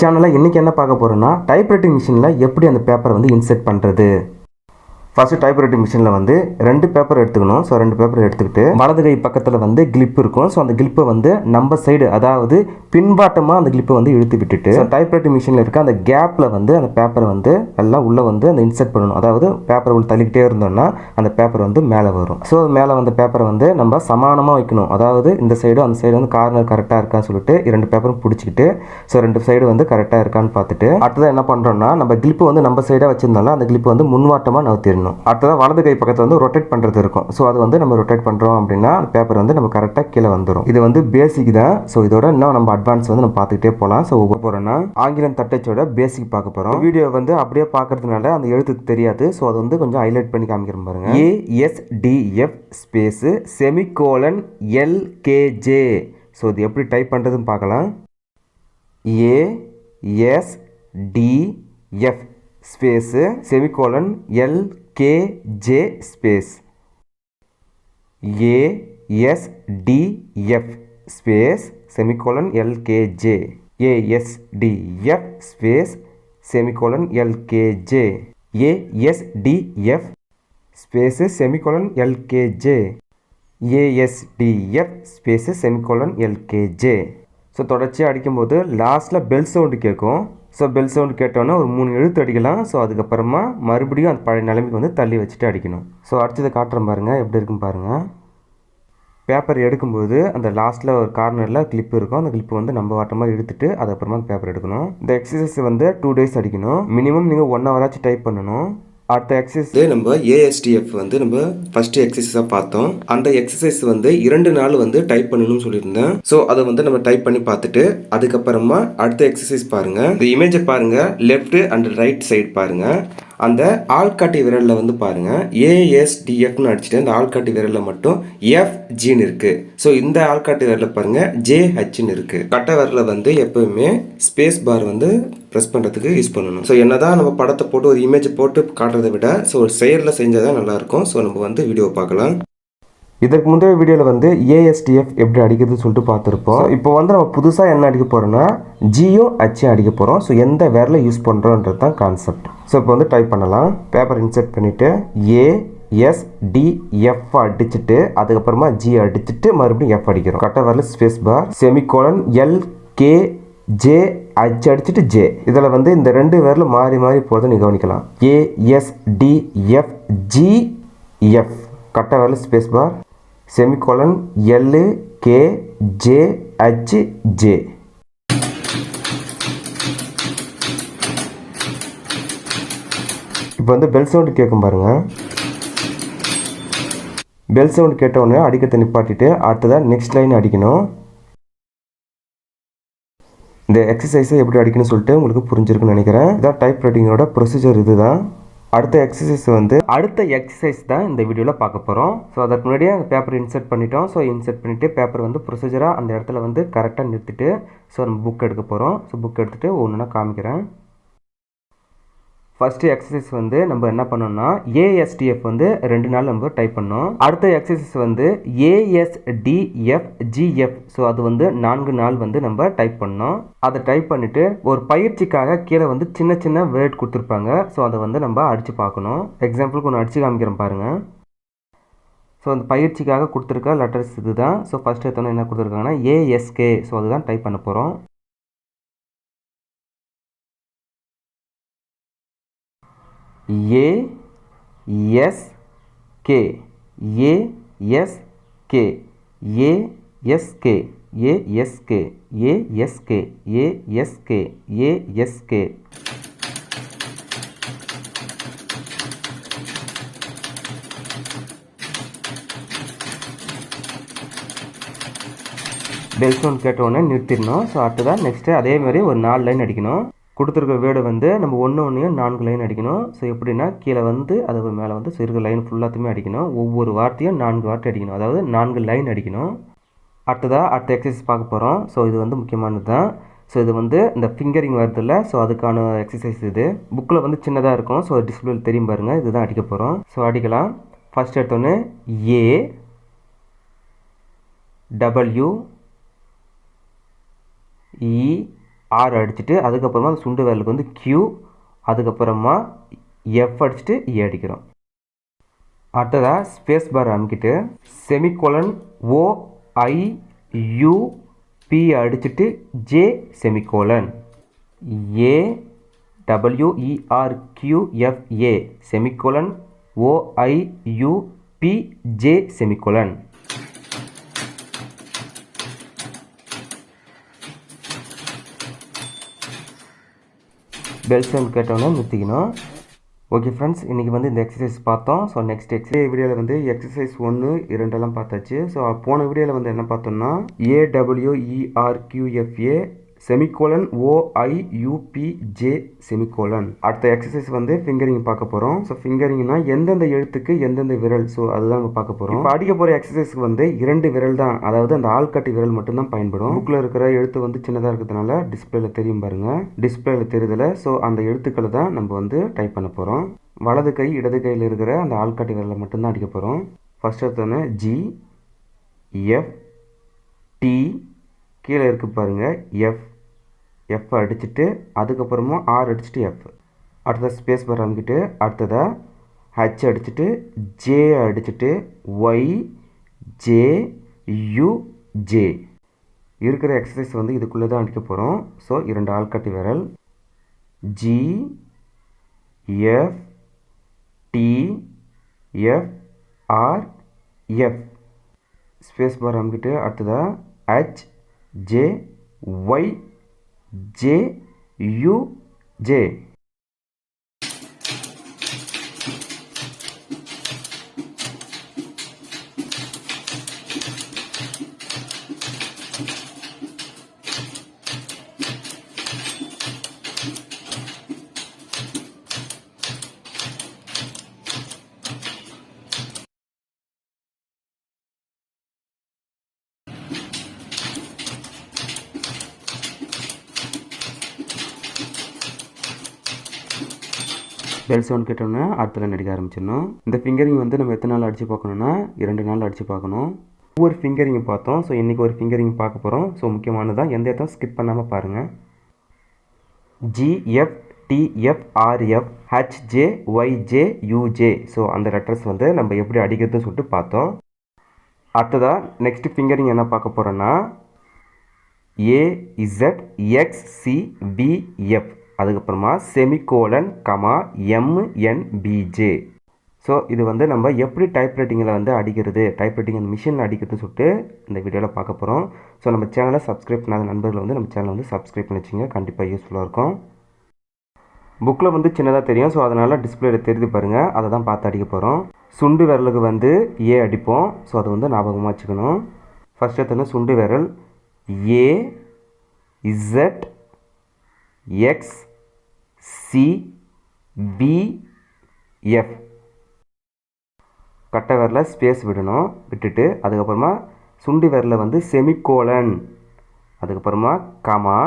சேனலில் இன்றைக்கி என்ன பார்க்க போகிறோன்னா டைப்ரைட்டிங் மிஷினில் எப்படி அந்த பேப்பரை வந்து இன்செர்ட் பண்ணுறது ஃபஸ்ட்டு டைப்ரைட்டிங் மிஷினில் வந்து ரெண்டு பேப்பர் எடுத்துக்கணும். ஸோ ரெண்டு பேப்பர் எடுத்துக்கிட்டு வலது கை பக்கத்தில் வந்து கிளிப் இருக்கும். ஸோ அந்த கிளிப்பை வந்து நம்ம சைடு அதாவது பின்பாட்டமாக அந்த கிளிப்பை வந்து இழுத்து விட்டுட்டு டைப்ரைட்டிங் மிஷினில் இருக்க அந்த கேப்பில் வந்து அந்த பேப்பரை வந்து எல்லாம் உள்ளே வந்து அந்த இன்செர்ட் பண்ணணும். அதாவது பேப்பரை உள்ள தள்ளிக்கிட்டே இருந்தோம்னா அந்த பேப்பர் வந்து மேலே வரும். ஸோ மேலே வந்த பேப்பரை வந்து நம்ம சமானமாக வைக்கணும். அதாவது இந்த சைடும் அந்த சைடு வந்து கார்னர் கரெக்டாக இருக்கான்னு சொல்லிட்டு ரெண்டு பேப்பரும் பிடிச்சிக்கிட்டு ஸோ ரெண்டு சைடு வந்து கரெக்டாக இருக்கான்னு பார்த்துட்டு அடுத்ததாக என்ன பண்ணுறோம்னா நம்ம கிளிப்பு வந்து நம்ம சைடாக வச்சுருந்தாலும் அந்த கிளிப்பு வந்து முன்வாட்டமாக நகர்த்திடணும். அடுத்ததாக வலது கை பக்கத்தில் வந்து ரொட்டேட் பண்ணுறது இருக்கும். ஸோ அது வந்து நம்ம ரொட்டேட் பண்ணுறோம் அப்படின்னா அந்த பேப்பர் வந்து நம்ம கரெக்டாக கீழே வந்துடும் இது வந்து பேசிக் தான். ஸோ இதோட இன்னும் நம்ம அட்வான்ஸ் வந்து நம்ம பார்த்துக்கிட்டே போகலாம் ஸோ ஒவ்வொரு போகிறோன்னா ஆங்கிலம் தட்டச்சோட பேசிக் பார்க்க போகிறோம் வீடியோ வந்து அப்படியே பார்க்கறதுனால அந்த எழுத்து தெரியாது. ஸோ அது வந்து கொஞ்சம் ஹைலைட் பண்ணி காமிக்கிறேன் பாருங்க. A S D F space semicolon L K J so இது எப்படி டைப் பண்ணுறதுன்னு பார்க்கலாம். A S D F space semicolon K J space A S D F space semicolon L K J. A S D F space semicolon L K J. A S D F space semicolon L K J. A S D F space semicolon L K J. So தொடர்ச்சியாக அடிக்கும்போது லாஸ்ட்டில் bell sound கேட்கும். So bell sound கேட்டோன்னே ஒரு மூணு எழுத்து அடிக்கலாம். So அதுக்கப்புறமா மறுபடியும் அந்த பழைய நிலைமைக்கு வந்து தள்ளி வச்சுட்டு அடிக்கணும். ஸோ அடித்ததை காட்டுறேன் பாருங்கள் எப்படி இருக்குன்னு பாருங்கள் பேப்பர் எடுக்கும்போது அந்த லாஸ்ட்டில் ஒரு கார்னரில் கிளிப் இருக்கும். அந்த கிளிப்பு வந்து நம்ம வாட்டமாக எடுத்துட்டு அதுக்கப்புறமா பேப்பர் எடுக்கணும். இந்த எக்ஸசைஸ் வந்து டூ டேஸ் அடிக்கணும். மினிமம் நீங்கள் ஒன் ஹவராச்சும் டைப் பண்ணணும். அடுத்த எக்ஸசைஸ் நம்ம ஏஎஸ்டிஎஃப் வந்து நம்ம ஃபர்ஸ்ட் எக்ஸசைஸாக பார்த்தோம். அந்த எக்ஸசைஸ் வந்து இரண்டு நாள் வந்து டைப் பண்ணணும்னு சொல்லியிருந்தேன். ஸோ அதை வந்து நம்ம டைப் பண்ணி பார்த்துட்டு அதுக்கப்புறமா அடுத்த எக்ஸசைஸ் பாருங்க. இந்த இமேஜை பாருங்க. லெஃப்ட் அண்ட் ரைட் சைடு பாருங்க. அந்த ஆள்காட்டி விரலில் வந்து பாருங்கள் ஏஎஸ்டிஎஃப்னு அடிச்சுட்டு அந்த ஆள்காட்டி விரலில் மட்டும் எஃப் ஜின்னு இருக்குது ஸோ இந்த ஆள்காட்டி விரலில் பாருங்கள் ஜேஹெச்னு இருக்குது கட்டை விரலில் வந்து எப்போவுமே ஸ்பேஸ் பார் வந்து ப்ரெஸ் பண்ணுறதுக்கு யூஸ் பண்ணணும். ஸோ என்ன தான் நம்ம படத்தை போட்டு ஒரு இமேஜ் போட்டு காட்டுறதை விட ஸோ ஒரு செயலில் செஞ்சால் தான் நல்லாயிருக்கும் ஸோ நம்ம வந்து வீடியோ பார்க்கலாம். இதற்கு முந்தைய வீடியோவில் வந்து ஏஎஸ்டிஎஃப் எப்படி அடிக்கிறதுன்னு சொல்லிட்டு பார்த்துருப்போம். இப்போ வந்து நம்ம புதுசாக என்ன அடிக்க போகிறோம்னா ஜியும் ஹச்சும் அடிக்க போகிறோம் ஸோ எந்த வேரில் யூஸ் பண்ணுறோன்றது தான் கான்செப்ட் ஸோ இப்போ வந்து டைப் பண்ணலாம். பேப்பர் இன்செர்ட் பண்ணிவிட்டு ஏ எஸ்டிஎஃப் அடிச்சுட்டு அதுக்கப்புறமா ஜி அடிச்சுட்டு மறுபடியும் எஃப் அடிக்கிறோம். கட்ட வரல space bar semicolon L K J அச்சு அடிச்சுட்டு ஜே இதில் வந்து இந்த ரெண்டு வேரில் மாறி மாறி போகிறத நீ கவனிக்கலாம். ஏஎஸ்டிஎஃப் ஜி எஃப் கட்ட வரல space bar semicolon L K J H J. இப்போ வந்து பெல் சவுண்டு கேட்கும் பாருங்க. பெல் சவுண்டு கேட்ட உடனே அடிக்கிறத நிப்பாட்டிட்டு அடுத்ததாக நெக்ஸ்ட் லைன் அடிக்கணும். இந்த எக்ஸசைஸை எப்படி அடிக்கணும்னு சொல்லிட்டு உங்களுக்கு புரிஞ்சிருக்குன்னு நினைக்கிறேன். இதான் டைப் ரைட்டிங்கோட ப்ரொசீஜர் இதுதான். அடுத்த எக்ஸசைஸ் வந்து அடுத்த எக்ஸசைஸ் தான் இந்த வீடியோவில் பார்க்க போகிறோம் ஸோ அதற்கு முன்னாடியே அந்த பேப்பர் இன்செர்ட் பண்ணிட்டோம். ஸோ இன்செர்ட் பண்ணிவிட்டு பேப்பர் வந்து ப்ரொசீஜராக அந்த இடத்துல வந்து கரெக்டாக நிறுத்திட்டு ஸோ நம்ம புக் எடுக்க போகிறோம் ஸோ புக் எடுத்துகிட்டு ஒன்றுனா காமிக்கிறேன். ஃபஸ்ட்டு எக்ஸசைஸ் வந்து நம்ம என்ன பண்ணோம்னா ஏஎஸ்டிஎஃப் வந்து ரெண்டு நாள் நம்ம டைப் பண்ணோம் அடுத்த எக்ஸசைஸ் வந்து ஏஎஸ்டிஎஃப் ஜிஎஃப் ஸோ அது வந்து நான்கு நாள் வந்து நம்ம டைப் பண்ணோம் அதை டைப் பண்ணிவிட்டு ஒரு பயிற்சிக்காக கீழே வந்து சின்ன சின்ன வேர்ட் கொடுத்துருப்பாங்க. ஸோ அதை வந்து நம்ம அடித்து பார்க்கணும். எக்ஸாம்பிளுக்கு ஒன்று அடித்து காமிக்கிறேன் பாருங்கள் ஸோ அந்த பயிற்சிக்காக கொடுத்துருக்க லெட்டர்ஸ் இது தான் ஸோ ஃபஸ்ட் எடுத்தோன்னே என்ன கொடுத்துருக்காங்கன்னா ஏஎஸ்கே ஸோ அதுதான் டைப் பண்ண போகிறோம் A S K. A S K S K. A A bell sound கேட்டவுடனே நிறுத்திடணும். ஸோ அடுத்ததான் நெக்ஸ்ட்டு அதே மாதிரி ஒரு நாலு லைன் அடிக்கணும். கொடுத்துருக்க வேர்டு வந்து நம்ம ஒன்று ஒன்றையும் நான்கு லைன் அடிக்கணும். ஸோ எப்படின்னா கீழே வந்து அது மேலே வந்து ஸோ லைன் ஃபுல்லாத்தையுமே அடிக்கணும். ஒவ்வொரு வார்த்தையும் நான்கு வார்த்தை அடிக்கணும். அதாவது நான்கு லைன் அடிக்கணும். அடுத்ததாக அடுத்த எக்ஸசைஸ் பார்க்க போகிறோம் ஸோ இது வந்து முக்கியமானது தான் ஸோ இது வந்து இந்த ஃபிங்கரிங் வருதுல்ல ஸோ அதுக்கான எக்ஸசைஸ் இது. புக்கில் வந்து சின்னதாக இருக்கும். ஸோ டிஸ்பிளேல தெரியும் பாருங்கள் இதுதான் அடிக்க போகிறோம் ஸோ அடிக்கலாம். ஃபஸ்ட் எடுத்தோன்னே ஏ டபிள்யூ இ ஆர் அடிச்சுட்டு அதுக்கப்புறமா அந்த சுண்டு விரலுக்கு வந்து கியூ அதுக்கப்புறமா எஃப் அடிச்சுட்டு ஏ e அடிக்கிறோம். அடுத்ததாக space bar அமுக்கிட்டு semicolon O I U P அடிச்சுட்டு J semicolon A W E R Q F A semicolon O I U P J semicolon bell sound கேட்டோன்னே நிறுத்திக்கணும். ஓகே ஃப்ரெண்ட்ஸ் இன்றைக்கி வந்து இந்த எக்ஸசைஸ் பார்த்தோம். ஸோ நெக்ஸ்ட் எக்ஸசைஸ் வீடியோவில் வந்து exercise ஒன்று இரண்டெல்லாம் பார்த்தாச்சு. ஸோ போன வீடியோவில் வந்து என்ன பார்த்தோம்னா ஏடபிள்யூஇஆர்கியூஎஃப்ஏ செமிகோலன் ஓஐயூபிஜே செமிகோலன். அடுத்த எக்ஸசைஸ் வந்து ஃபிங்கரிங் பார்க்க போகிறோம் ஸோ ஃபிங்கரிங்னா எந்தெந்த எழுத்துக்கு எந்தெந்த விரல்? ஸோ அதுதான் நம்ம பார்க்க போகிறோம் இப்போ அடிக்க போகிற எக்ஸசைஸ்க்கு வந்து இரண்டு விரல் தான் அதாவது அந்த ஆள்காட்டி விரல் மட்டும்தான் பயன்படும். புக்கில் இருக்கிற எழுத்து வந்து சின்னதாக இருக்கிறதுனால டிஸ்பிளேல தெரியும் பாருங்க. டிஸ்பிளேல தெரியுதுல. ஸோ அந்த எழுத்துக்களை தான் நம்ம வந்து டைப் பண்ண போகிறோம் வலது கை இடது கையில் இருக்கிற அந்த ஆள்காட்டி விரலை மட்டும்தான் அடிக்க போகிறோம் ஃபர்ஸ்ட் எடுத்தோன்னே ஜி எஃப் டி கீழே இருக்கு பாருங்கள் எஃப் எஃப் அடிச்சுட்டு அதுக்கப்புறமா ஆர் அடிச்சுட்டு எஃப் அடுத்தது ஸ்பேஸ் பார் அமைக்கிட்டு அடுத்ததாக ஹச் அடிச்சுட்டு ஜே அடிச்சுட்டு ஒய் ஜே யு ஜே இருக்கிற எக்ஸசைஸ் வந்து இதுக்குள்ளே தான் அடிக்க போகிறோம் ஸோ இரண்டு ஆள்காட்டி விரல். G F D F R F space bar அமைக்கிட்டு அடுத்ததாக H J Y J U J bell sound கேட்டோன்னே அடுத்தது நடிக்க அடிக்க ஆரம்பிச்சிடணும். இந்த ஃபிங்கரிங் வந்து நம்ம எத்தனை நாள் அடித்து பார்க்கணுன்னா இரண்டு நாள் அடித்து பார்க்கணும். ஒவ்வொரு ஃபிங்கரிங் பார்த்தோம். ஸோ இன்றைக்கி ஒரு ஃபிங்கரிங் பார்க்க போகிறோம் ஸோ முக்கியமானதான் எந்த இடத்தையும் ஸ்கிப் பண்ணாமல் பாருங்கள் G F D F R F H J Y J U J so அந்த லெட்டர்ஸ் வந்து நம்ம எப்படி அடிக்கிறதுன்னு சொல்லிட்டு பார்த்தோம். அடுத்ததாக நெக்ஸ்ட் ஃபிங்கரிங் என்ன பார்க்க போகிறோன்னா A Z X C B F அதுக்கப்புறமா semicolon comma M N B J so இது வந்து நம்ம எப்படி டைப்ரைட்டிங்கில் வந்து அடிக்கிறது டைப்ரைட்டிங் அந்த மிஷினில் அடிக்கிறதுன்னு சொல்லிட்டு இந்த வீடியோவில் பார்க்க போகிறோம் ஸோ நம்ம சேனலை சப்ஸ்கிரைப் பண்ணாத நண்பர்கள் வந்து நம்ம சேனலை வந்து சப்ஸ்கிரைப் பண்ணி வச்சுங்க. கண்டிப்பாக யூஸ்ஃபுல்லாக இருக்கும். புக்கில் வந்து சின்னதாக தெரியும். ஸோ அதனால் டிஸ்பிளேல தெரியுது பாருங்கள் அதை தான் பார்த்து அடிக்க போகிறோம் சுண்டு விரலுக்கு வந்து ஏ அடிப்போம். ஸோ அது வந்து ஞாபகமாக வச்சுக்கணும். ஃபஸ்ட் எடுத்தோன்னா சுண்டு விரல். A Z X C B கட்டை விரல ஸ்பேஸ் விடணும் விட்டுட்டு அதுக்கப்புறமா சுண்டு விரல வந்து செமிகோலன் அதுக்கப்புறமா comma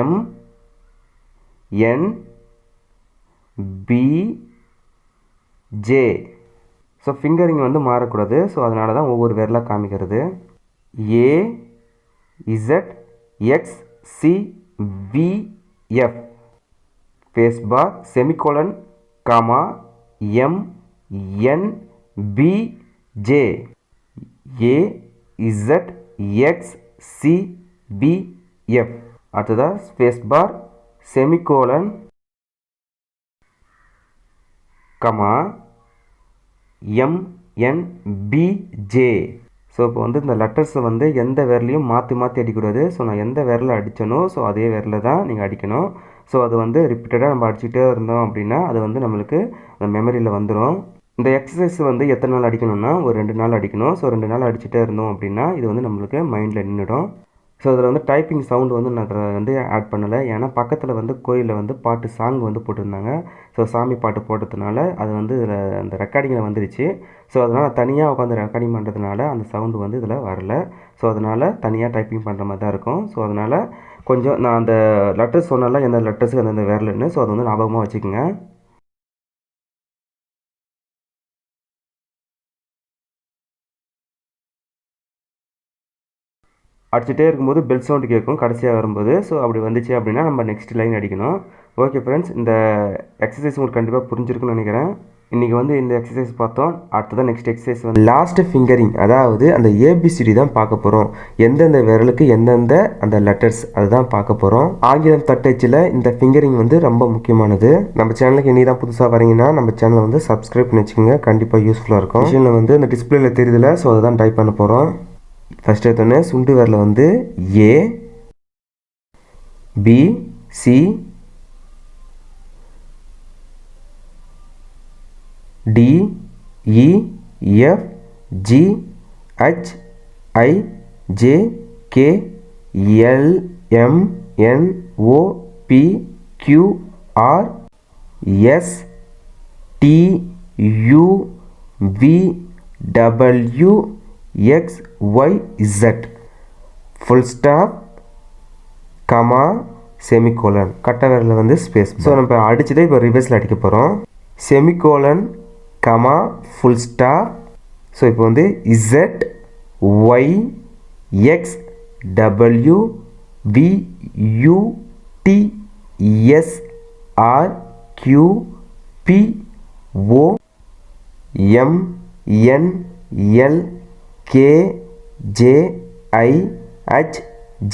M N B J so fingering வந்து மாறக்கூடாது. ஸோ அதனால தான் ஒவ்வொரு விரலாக காமிக்கிறது. A Z X C V F space bar semicolon comma M N B J A Z X C B F அடுத்ததாக space bar semicolon comma M N B J so இப்போ வந்து இந்த லெட்டர்ஸை வந்து எந்த விரலையும் மாற்றி மாற்றி அடிக்கக்கூடாது. ஸோ நான் எந்த விரலில் அடித்தனோ ஸோ அதே விரலில் தான் நீங்கள் அடிக்கணும். ஸோ அது வந்து ரிப்பீட்டடாக நம்ம அடிச்சுட்டே இருந்தோம் அப்படின்னா அது வந்து நம்மளுக்கு அந்த மெமரியில் வந்துடும் இந்த எக்ஸசைஸ் வந்து எத்தனை நாள் அடிக்கணும்னா ஒரு ரெண்டு நாள் அடிக்கணும். ஸோ ரெண்டு நாள் அடிச்சுட்டே இருந்தோம் அப்படின்னா இது வந்து நம்மளுக்கு மைண்டில் நின்றுடும் ஸோ அதில் வந்து டைப்பிங் சவுண்டு வந்து நான் அதில் வந்து ஆட் பண்ணலை. ஏன்னா பக்கத்தில் வந்து கோயிலில் வந்து பாட்டு சாங் வந்து போட்டிருந்தாங்க. ஸோ சாமி பாட்டு போட்டதுனால அது வந்து இதில் அந்த ரெக்கார்டிங்கில் வந்துருச்சு. ஸோ அதனால் தனியாக உட்காந்து ரெக்கார்டிங் பண்ணுறதுனால அந்த சவுண்டு வந்து இதில் வரல. ஸோ அதனால் தனியாக டைப்பிங் பண்ணுற மாதிரி தான் இருக்கும். ஸோ அதனால் கொஞ்சம் நான் அந்த லெட்டர்ஸ் சொன்னால எந்த லெட்டர்ஸுக்கு அந்த விரலுன்னு ஸோ அது வந்து ஞாபகமாக வச்சுக்கோங்க. அடிச்சுட்டே இருக்கும்போது பெல் சவுண்டு கேட்கும். கடைசியாக வரும்போது. ஸோ அப்படி வந்துச்சு அப்படின்னா நம்ம நெக்ஸ்ட் லைன் அடிக்கணும். ஓகே ஃப்ரெண்ட்ஸ் இந்த எக்ஸசைஸ் உங்களுக்கு கண்டிப்பாக புரிஞ்சிருக்குன்னு நினைக்கிறேன். இன்றைக்கி வந்து இந்த எக்ஸசைஸ் பார்த்தோம். அடுத்ததான் நெக்ஸ்ட் எக்ஸசைஸ் வந்து லாஸ்ட்டு ஃபிங்கரிங் அதாவது அந்த ஏபிசிடி தான் பார்க்க போகிறோம் எந்தெந்த விரலுக்கு எந்தெந்த அந்த லெட்டர்ஸ் அதுதான் பார்க்க போகிறோம் ஆங்கிலம் தட்டச்சில் இந்த ஃபிங்கரிங் வந்து ரொம்ப முக்கியமானது. நம்ம சேனலுக்கு இனி தான் புதுசாக வரீங்கன்னா நம்ம சேனலை வந்து சப்ஸ்கிரைப் பண்ணி வச்சுக்கோங்க. கண்டிப்பாக யூஸ்ஃபுல்லாக இருக்கும். சேனலில் வந்து இந்த டிஸ்பிளேல தெரியுதுல. ஸோ அதை தான் டைப் பண்ண போகிறோம் ஃபஸ்ட் எடுத்தோடனே சுண்டு விரலில் வந்து A B C D E F G H I J K L M N O P Q R S T U V W X Y Z full stop comma semicolon கட்ட விரலில் வந்து space so நம்ம அடிச்சதே இப்போ ரிவர்ஸில் அடிக்க போகிறோம் semicolon comma full stop so இப்போ வந்து Z Y X W V U T S R Q P O M N L K J I H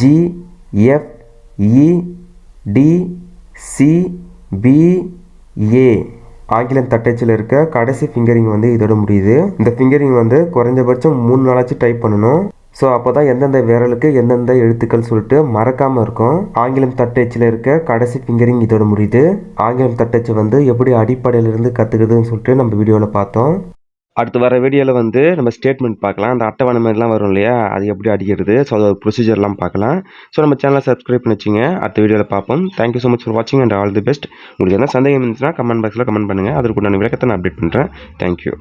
G F E D C B A ஆங்கிலம் தட்டச்சில் இருக்க கடைசி fingering வந்து இதோட முடியுது. இந்த ஃபிங்கரிங் வந்து குறைஞ்சபட்சம் மூணு நாளாச்சும் டைப் பண்ணணும். ஸோ அப்போ தான் எந்தெந்த விரலுக்கு எந்தெந்த எழுத்துக்கள் சொல்லிட்டு மறக்காமல் இருக்கும். ஆங்கிலம் தட்டச்சில் இருக்க கடைசி ஃபிங்கரிங் இதோட முடியுது. ஆங்கிலம் தட்டச்சு வந்து எப்படி அடிப்படையிலிருந்து கற்றுக்குதுன்னு சொல்லிட்டு நம்ம வீடியோவில் பார்த்தோம். அடுத்து வர வீடியோவில் வந்து நம்ம ஸ்டேட்மெண்ட் பார்க்கலாம். அந்த அட்டவணை மாதிரிலாம் வரும் இல்லையா? அது எப்படி அடிக்கிறது? ஸோ அதோட ப்ரொசீஜர்லாம் பார்க்கலாம். ஸோ நம்ம சேனலை சப்ஸ்கிரைப் பண்ணி வச்சுங்க. அடுத்த வீடியோவில் பார்ப்போம். Thank you so much for வாட்சிங் அண்ட் ஆல் தி பெஸ்ட் உங்களுக்கு என்ன சந்தேகம் இருந்துச்சுன்னா கமெண்ட் பாக்ஸில் கமெண்ட் பண்ணுங்கள் அதற்கு உண்டான விளக்கத்தை நான் அப்டேட் பண்ணுறேன் தேங்க்யூ